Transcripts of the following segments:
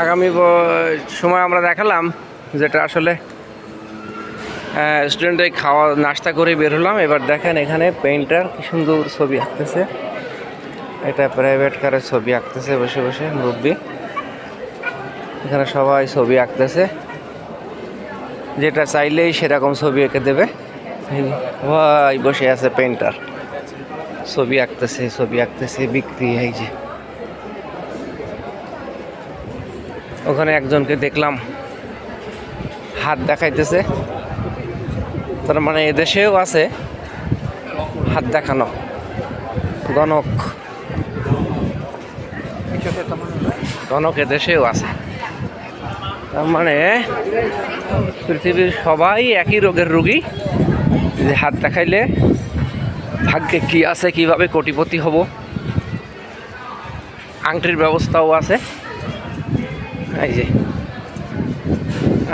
আগামী সময় আমরা দেখালাম যেটা আসলে স্টুডেন্টে খাওয়া, নাস্তা করে বের হলাম। এবার দেখেন এখানে পেইন্টার কি সুন্দর ছবি আঁকতেছে। এটা প্রাইভেট কারের ছবি আঁকতেছে বসে বসে, মুরব্বী। এখানে সবাই ছবি আঁকতেছে। যেটা চাইলেই সেরকম ছবি এঁকে দেবে। ভাই বসে আছে পেইন্টার ছবি আঁকতেছে ছবি আঁকতেছে, বিক্রি, এই যে। ওখানে একজনকে দেখলাম। হাত দেখাইতেছে। তার মানে এদেশেও আছে হাত দেখানো। গণক। গণক এদেশেও আছে। তার মানে পৃথিবীর সবাই একই রোগের রুগী। যে হাত দেখাইলে ভাগ্যে কি আছে, কীভাবে কোটিপতি হব। আংটির ব্যবস্থাও আছে। এই যে।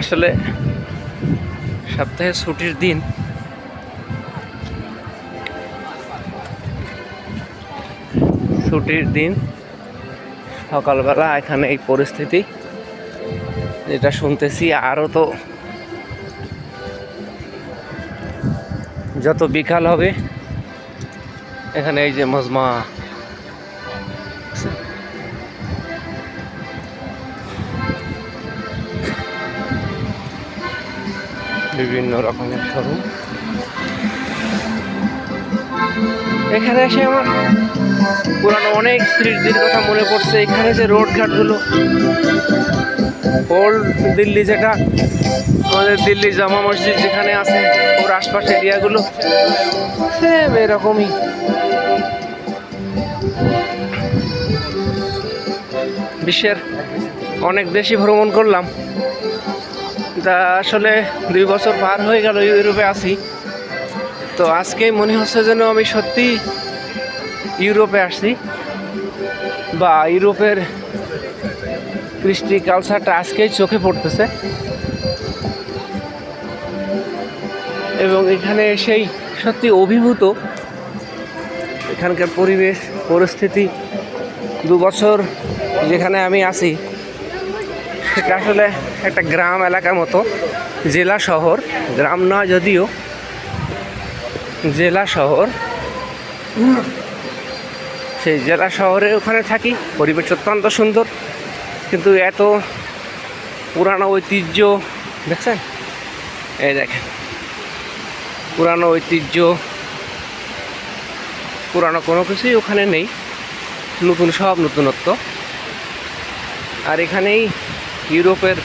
আসলে সপ্তাহে ছুটির দিন ছুটির দিন সকালবেলা এখানে এই পরিস্থিতি যেটা শুনতেছি আরও তো যত বিকাল হবে, এখানে এই যে মজমা বিভিন্ন রকমের শোরুম। এখানে এসে আমার পুরানো অনেক স্মৃতির কথা মনে পড়ছে। এখানে যে রোড ঘাটগুলো, ওল্ড দিল্লি যেটা, আমাদের দিল্লি জামা মসজিদ যেখানে আছে, ওর আশপাশের এরিয়াগুলো সেম এরকমই। বিশ্বের অনেক দেশই ভ্রমণ করলাম। তা আসলে দুই বছর পার হয়ে গেল ইউরোপে আছি। তো আজকেই মনে হচ্ছে যেন আমি সত্যি ইউরোপে আসছি বা ইউরোপের কৃষ্টি কালচারটা আজকেই চোখে পড়তেছে। এবং এখানে এসেই সত্যি অভিভূত এখানকার পরিবেশ, পরিস্থিতি, দু বছর যেখানে আমি আছি সেটা আসলে একটা গ্রাম এলাকার মতো, জেলা শহর, গ্রাম না যদিও, জেলা শহর। সেই জেলা শহরে ওখানে থাকি, পরিবেশ অত্যন্ত সুন্দর, কিন্তু এত পুরানো ঐতিহ্য, দেখছেন? এই দেখেন, পুরানো ঐতিহ্য, পুরানো কোনো কিছুই ওখানে নেই, নতুন, সব নতুনত্ব। আর এখানেই ইউরোপের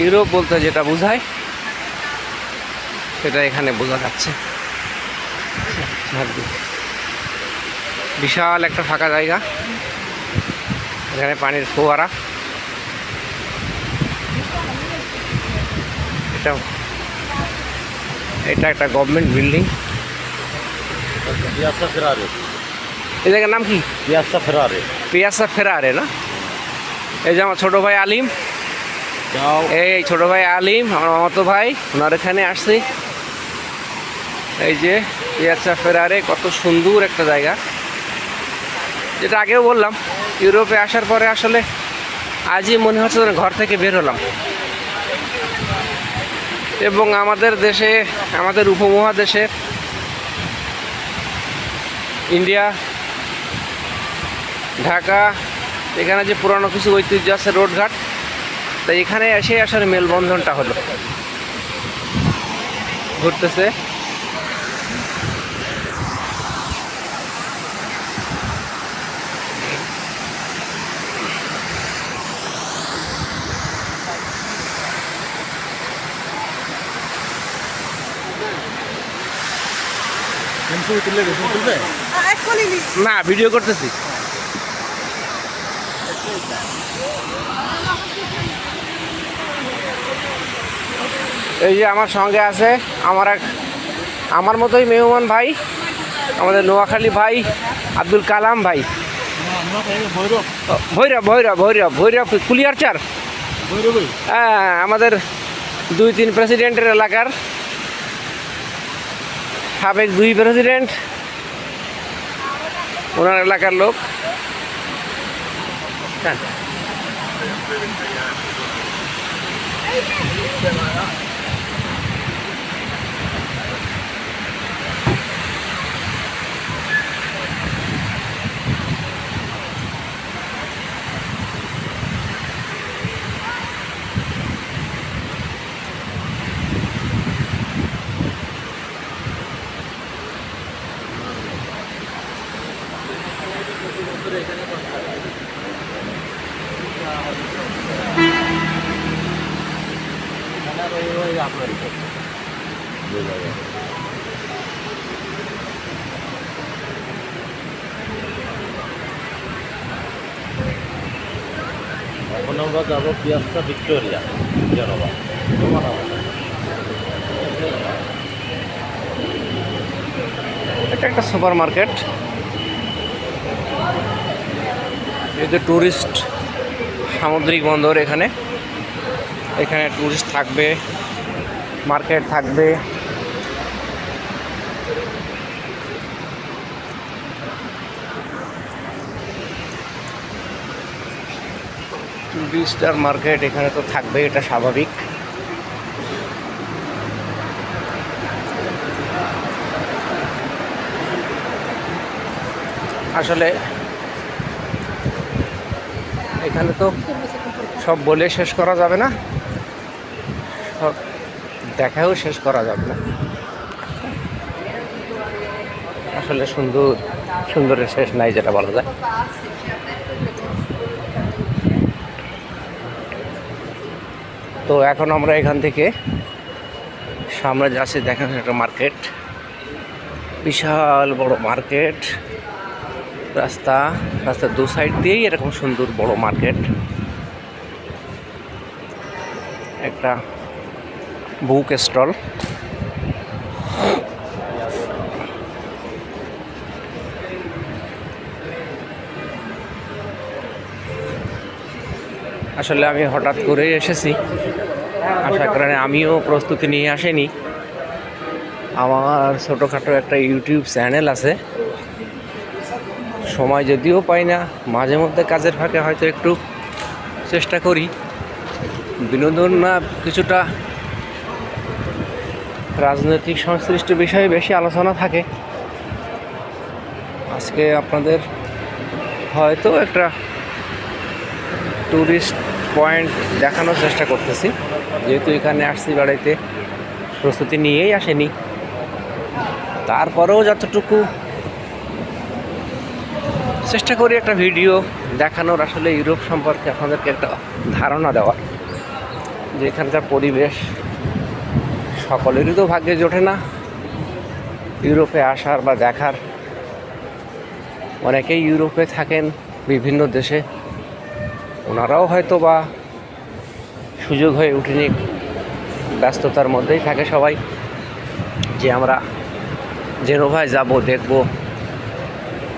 ইউরোপ বলতে যেটা বোঝায়, সেটা এখানে বোঝা যাচ্ছে। বিশাল একটা ফাঁকা জায়গা। এখানে পানির ফোয়ারা। এটা এটা একটা গভর্নমেন্ট বিল্ডিং. এই জায়গার নাম কি? Piazza Ferrari. পিয়াসা ফেরারে না? এই যে আমার ছোটো ভাই আলিম। এই ছোট ভাই আলিম আমার মামাতো ভাই ওনার এখানে আসছি। এই যে পিয়াসা ফেরারে কত সুন্দর একটা জায়গা। যেটা আগেও বললাম ইউরোপে আসার পরে আসলে আজই মনে হচ্ছে যেন ঘর থেকে বের হলাম। এবং আমাদের দেশে আমাদের উপমহাদেশে ইন্ডিয়া ঢাকা এখানে যে পুরানো কিছু ঐতিহ্য আছে রোডঘাট তাই এখানে এসে আসলে মেলবন্ধনটা হলো। ঘুরতেছে। না ভিডিও করতেছি। এই যে আমার সঙ্গে আছে আমার এক আমার মতোই মেহমান ভাই, আমাদের নোয়াখালী ভাই আব্দুল কালাম ভাই। ভৈরব ভৈরব ভৈরব ভৈরব ভৈরব কুলিয়ার চার। হ্যাঁ আমাদের দুই তিন প্রেসিডেন্টের এলাকার। সাবেক দুই প্রেসিডেন্ট, ওনার এলাকার লোক। যান। এখন আমরা যাব পিয়াস্তা ভিক্টোরিয়া জনবা এটা একটা সুপার মার্কেট। যে ট্যুরিস্ট সামুদ্রিক বন্দর এখানে। এখানে ট্যুরিস্ট থাকবে, মার্কেট থাকবে। টুরিস্ট আর মার্কেট এখানে তো থাকবে এটা স্বাভাবিক। আসলে এখানে তো সব বলে শেষ করা যাবে না। সব দেখাও শেষ করা যাবে না। আসলে সুন্দর, সুন্দরের শেষ নাই যেটা বলা যায়। তো এখন আমরা এখান থেকে সামনে যাচ্ছি, দেখেন একটা মার্কেট বিশাল বড় মার্কেট রাস্তা রাস্তার দু সাইড দিয়েই এরকম সুন্দর বড় মার্কেট একটা বুক স্টল আসলে আমি হঠাৎ করেই এসেছি। আশা করেন আমিও প্রস্তুতি নিয়ে আসেনি। আমার ছোটোখাটো একটা ইউটিউব চ্যানেল আছে। সময় যদিও পাই না, মাঝে মধ্যে কাজের ফাঁকে হয়তো একটু চেষ্টা করি। বিনোদন না কিছুটা রাজনৈতিক সংশ্লিষ্ট বিষয়ে বেশি আলোচনা থাকে। আজকে আপনাদের হয়তো একটা ট্যুরিস্ট পয়েন্ট দেখানোর চেষ্টা করতেছি। যেহেতু এখানে আসছি বেড়াইতে, প্রস্তুতি নিয়েই আসেনি। তারপরেও যতটুকু চেষ্টা করি একটা ভিডিও দেখানোর, আসলে ইউরোপ সম্পর্কে আপনাদেরকে একটা ধারণা দেওয়ার যে এখানকার পরিবেশ সকলেরই তো ভাগ্যে জোটে না। ইউরোপে আসার বা দেখার, অনেকেই ইউরোপে থাকেন বিভিন্ন দেশে। ওনারাও হয়তো বা সুযোগ হয়ে উঠেনি ব্যস্ততার মধ্যেই থাকে সবাই যে আমরা জেনোভায় যাব, দেখব।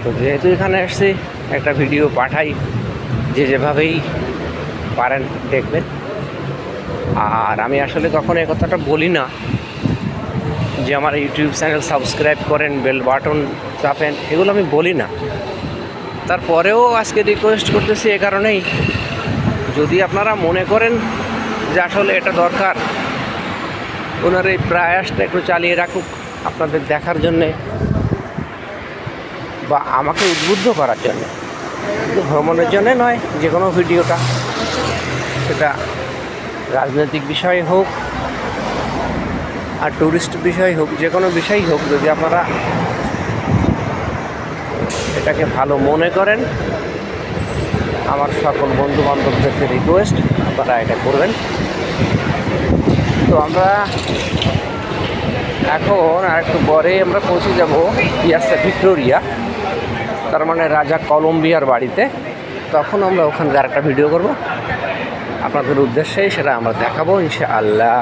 তো যেহেতু এখানে এসছি একটা ভিডিও পাঠাই, যে যেভাবেই পারেন দেখবেন। আর আমি আসলে কখনো এ কথাটা বলি না, যে আমার ইউটিউব চ্যানেল সাবস্ক্রাইব করেন, বেল বাটন চাপেন, এগুলো আমি বলি না। তারপরেও আজকে রিকোয়েস্ট করতেছি এ কারণেই যদি আপনারা মনে করেন যে আসলে এটা দরকার, ওনার এই প্রয়াসটা একটু চালিয়ে রাখুক আপনাদের দেখার জন্যে বা আমাকে উদ্বুদ্ধ করার জন্য। কিন্তু ভ্রমণের জন্যে নয়, যে কোনো ভিডিওটা, সেটা রাজনৈতিক বিষয় হোক আর ট্যুরিস্ট বিষয় হোক, যে কোনো বিষয়ই হোক, যদি আপনারা এটাকে ভালো মনে করেন আমার সকল বন্ধু বান্ধবদেরকে রিকোয়েস্ট আপনারা এটা করবেন। তো আমরা এখন আর একটু পরে আমরা পৌঁছে যাব পিয়াসা ভিক্টোরিয়া, তার মানে রাজা কলম্বিয়ার বাড়িতে। তখন আমরা ওখানকার একটা ভিডিও করব। আপনাদের উদ্দেশ্যেই সেটা আমরা দেখাবো, ইনশাআল্লাহ।